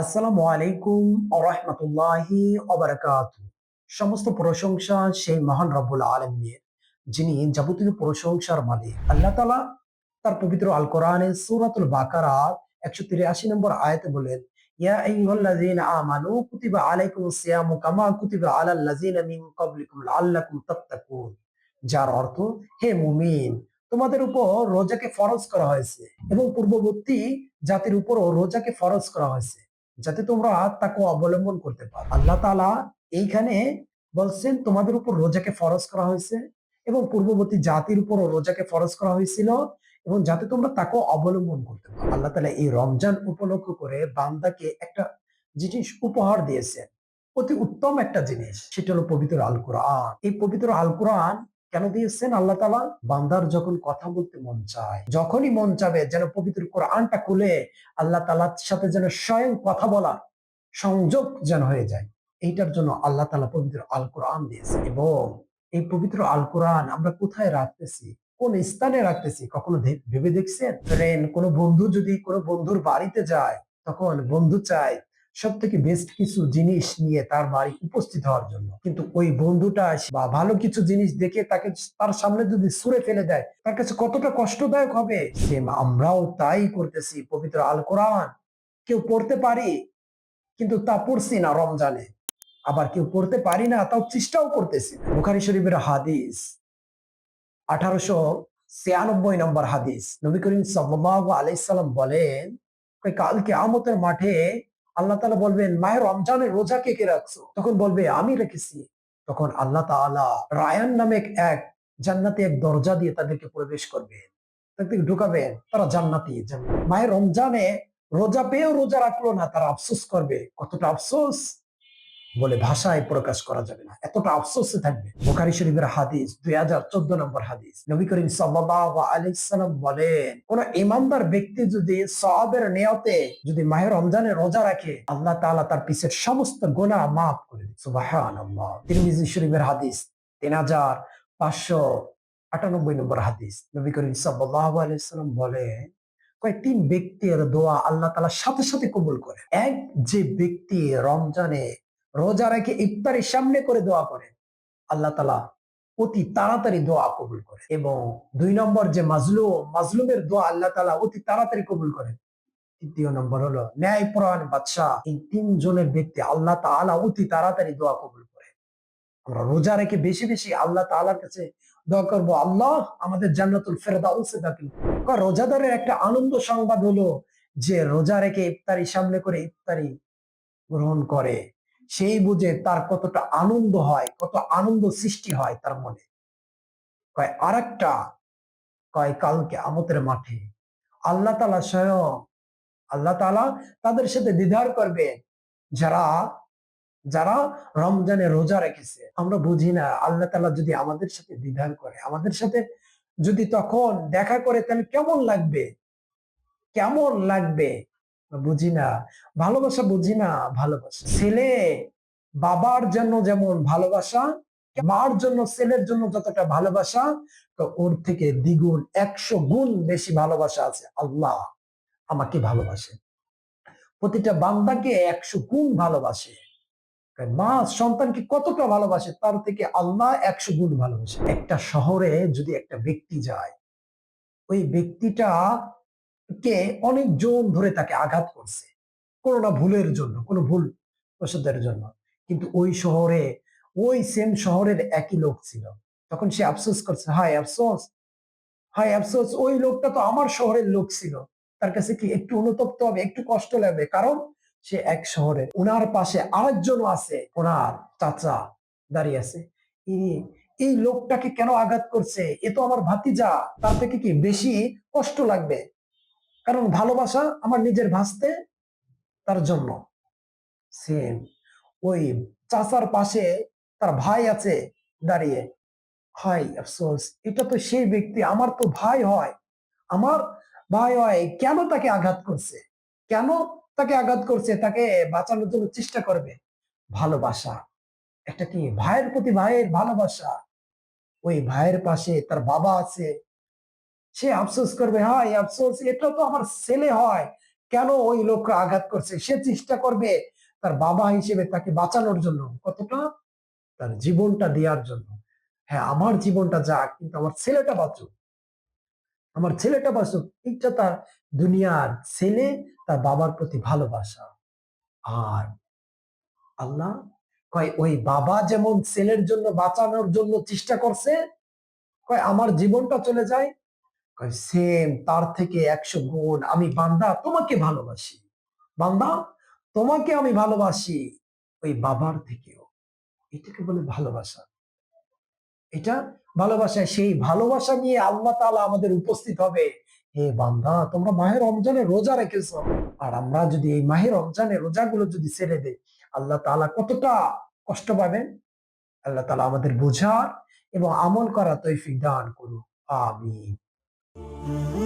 আসসালামু আলাইকুম আরহামতুল্লাহি অবরাকাত সমস্ত প্রশংসা সেই মহান রব্বুল আলমিনের, যিনি যাবতীয় প্রশংসার মালিক। আল্লাহ তালা তার পবিত্র আল কোরআনে সূরাতুল বাকারা একশো তিরাশি নম্বর আয়াতে বলেন, ইয়া আমানু কুতিবা কামা কুতিবা আলাল্লাযীনা মিন লাআল্লাকুম তাত্তাকুন। যার অর্থ, হে মুমিন, তোমাদের উপর রোজাকে ফরজ করা হয়েছে এবং পূর্ববর্তী জাতির উপরও রোজাকে ফরজ করা হয়েছে। যাতে তোমরা তাকে অবলম্বন করতে পারো। আল্লাহ তালা এইখানে বলছেন, তোমাদের উপর রোজাকে ফরজ করা হয়েছে এবং পূর্ববর্তী জাতির উপরও রোজাকে ফরজ করা হয়েছিল এবং যাতে তোমরা তাকে অবলম্বন করতে পারো। আল্লাহ তালা এই রমজান উপলক্ষ করে বান্দাকে একটা জিনিস উপহার দিয়েছেন, অতি উত্তম একটা জিনিস, সেটা হলো পবিত্র আল কোরআন এই পবিত্র আল কোরআন কেন দিয়েছেন? আল্লাহ তালা বান্দার যখন কথা বলতে মন চায়, যখনই মন চাবে যেন পবিত্র কোরআনটা খুলে, আল্লাহ তালার সাথে যেন স্বয়ং কথা বলার সংযোগ যেন হয়ে যায়, এইটার জন্য আল্লাহ তালা পবিত্র আল কোরআন দিয়েছে। এবং এই পবিত্র আল কোরআন আমরা কোথায় রাখতেছি? কোন স্থানে রাখতেছি? কখনো ভেবে দেখছেন? ট্রেন, কোনো বন্ধু যদি কোনো বন্ধুর বাড়িতে যায়, তখন বন্ধু চায় সব থেকে বেস্ট কিছু জিনিস নিয়ে তার বাড়ি উপস্থিত হওয়ার জন্য। কিন্তু ওই বন্ধুটা বা ভালো কিছু জিনিস দেখে তাকে তার সামনে যদি সুরে ফেলে দেয়, তার কাছে কতটা কষ্টদায়ক হবে? সেম আমরাও তাই করতেছি, পবিত্র আল কোরআন। কেউ পড়তে পারি, কিন্তু তা পড়ছি না রমজানে। আবার কেউ পড়তে পারি না, তাও চেষ্টাও করতেছি বুখারি শরীফের হাদিস, আঠারোশো ছিয়ানব্বই নম্বর হাদিস। নবী করিম সাল্লাল্লাহু আলাইহি সাল্লাম বলেন কালকে আমতের মাঠে আল্লাহ তালা বলবেন, মায়ের রমজানের রোজা কে কে রাখছো? তখন বলবে, আমি রেখেছি। তখন আল্লাহ তালা রায়ান নামে এক জান্নাতে এক দরজা দিয়ে তাদেরকে প্রবেশ করবে তাদেরকে ঢুকাবেন, তারা জান্নাতি। মায়ের রমজানে রোজা পেয়েও রোজা রাখল না, তারা আফসোস করবে। কতটা আফসোস! বলে ভাষায় প্রকাশ করা যাবে না। এতটা আফসোসে থাকবে। বুখারি শরীফের হাদিস, দুই হাজার চোদ্দ নম্বর হাদিস। নবী করিম সাল্লাল্লাহু আলাইহি সাল্লাম বলেন, কোন ইমানদার ব্যক্তি যদি সওয়াবের নিয়তে যদি মাহের রমজানে রোজা রাখে, আল্লাহ তাআলা তার পিছের সমস্ত গুনাহ মাফ করে সুবহানাল্লাহ। তিরমিজি শরীফের হাদিস, তিন হাজার পাঁচশো আটানব্বই নম্বর হাদিস। নবী করিম সাল্লাল্লাহু আলাইহি সাল্লাম বলেন তিন ব্যক্তির দোয়া আল্লাহ তাআলা সাথে সাথে কবুল করে এক যে ব্যক্তি রমজানে রোজা রেখে ইফতারের সামনে করে দোয়া করে। আল্লাহ তালা অতি তাড়াতাড়ি দোয়া কবুল করে এবং দুই নম্বর যে মাজলুম, মাজলুমের দোয়া আল্লাহ তালা অতি তাড়াতাড়ি কবুল করেন তৃতীয় নম্বর হলো ন্যায় পরায়ণ বাদশাহ। এই তিনজনের ব্যক্তি আল্লাহ তাআলা অতি তাড়াতাড়ি দোয়া কবুল করে। আমরা রোজা রেখে বেশি বেশি আল্লাহ তাআলার কাছে দোয়া করব, আল্লাহ আমাদের জান্নাতুল ফেরদাউসে দাখিল রোজাদারের একটা আনন্দ সংবাদ হলো যে রোজা রেখে ইফতারি সামনে করে ইফতারি গ্রহণ করে। সেই বুঝে তার কতটা আনন্দ হয়, কত আনন্দ সৃষ্টি হয় তার মনে। কয় আর একটা কয়, কালকে আমতের মাঠে। আল্লাহ তালা স্বয়ং, আল্লাহ তালা তাদের সাথে দ্বিধার করবে। যারা যারা রমজানে রোজা রেখেছে, আমরা বুঝি না, আল্লাহ তালা যদি আমাদের সাথে দ্বিধার করে, আমাদের সাথে যদি তখন দেখা করে তাহলে কেমন লাগবে? কেমন লাগবে? বুঝি না। ভালোবাসা বুঝি না, ভালোবাসা। ছেলে বাবার জন্য যেমন ভালোবাসা, মার জন্য, ছেলের জন্য যতটা ভালোবাসা, তো ওর থেকে দ্বিগুণ, একশো গুণ বেশি ভালোবাসা আছে। আল্লাহ আমাকে ভালোবাসে। প্রতিটা বান্দাকে একশো গুণ ভালোবাসে। মা সন্তানকে কতটা ভালোবাসে, তার থেকে আল্লাহ একশো গুণ ভালোবাসে। একটা শহরে যদি একটা ব্যক্তি যায়, ওই ব্যক্তিটা কে অনেক জন ধরে তাকে আঘাত করছে। কোনো না ভুলের জন্য, কোনো ভুল প্রসাদের জন্য। কিন্তু ওই শহরে, ওই সেম শহরের একই লোক ছিল। তখন সে আফসোস করছে, হায় আফসোস! হায় আফসোস! ওই লোকটা তো আমার শহরের লোক ছিল। তার কাছে কি একটু অনুতপ্ত হবে, একটু কষ্ট লাগবে? কারণ সে এক শহরে। ওনার পাশে আরেকজন আছে, ওনার চাচা দাঁড়িয়ে আছে। এই এই লোকটাকে কেন আঘাত করছে? এ তো আমার ভাতিজা। তার থেকে কি বেশি কষ্ট লাগবে? কারণ ভালোবাসা আমার নিজের ভাসতে তার জন্য। সেম ওই চাচার পাশে তার ভাই আছে দাঁড়িয়ে। হাই আফসোস এটা তো সেই ব্যক্তি, আমার তো ভাই হয়। আমার ভাই হয়, কেন তাকে আঘাত করছে? কেন তাকে আঘাত করছে? তাকে বাঁচানোর জন্য চেষ্টা করবে। ভালোবাসা। একটা কি? ভাইয়ের প্রতি ভাইয়ের ভালোবাসা। ওই ভাইয়ের পাশে তার বাবা আছে সে আফসোস করবে হাই আফসোস, এটা তো আমার ছেলে হয়। কেন ওই লোককে আঘাত করছে? সে চেষ্টা করবে তার বাবা হিসেবে তাকে বাঁচানোর জন্য। কতটা? তার জীবনটা দেওয়ার জন্য। হ্যাঁ আমার জীবনটা যাক, কিন্তু আমার ছেলেটা বাঁচুক। আমার ছেলেটা বাঁচুক, এইটা তার দুনিয়ার ছেলে, তার বাবার প্রতি ভালোবাসা। আর আল্লাহ কয়, ওই বাবা যেমন ছেলের জন্য বাঁচানোর জন্য চেষ্টা করছে, কয়, আমার জীবনটা চলে যায় সেম তার থেকে একশো গুণ, আমি বান্দা, তোমাকে ভালোবাসি। বান্দা, তোমাকে আমি ভালোবাসি। ওই বাবার থেকেও। এটাকে বলে ভালোবাসা। এটা ভালোবাসা সেই ভালোবাসা নিয়ে আল্লাহ তাআলা আমাদের উপস্থিত হবে। হে বান্দা, তোমরা মাহের রমজানে রোজা রেখেছো। আর আমরা যদি এই মাহের রমজানে রোজাগুলো যদি ছেড়ে দেই, আল্লাহ তাআলা কতটা কষ্ট পাবেন? আল্লাহ তালা আমাদের বোঝার এবং আমল করা তৈফিক দান করুন আমিন। Mm-hmm.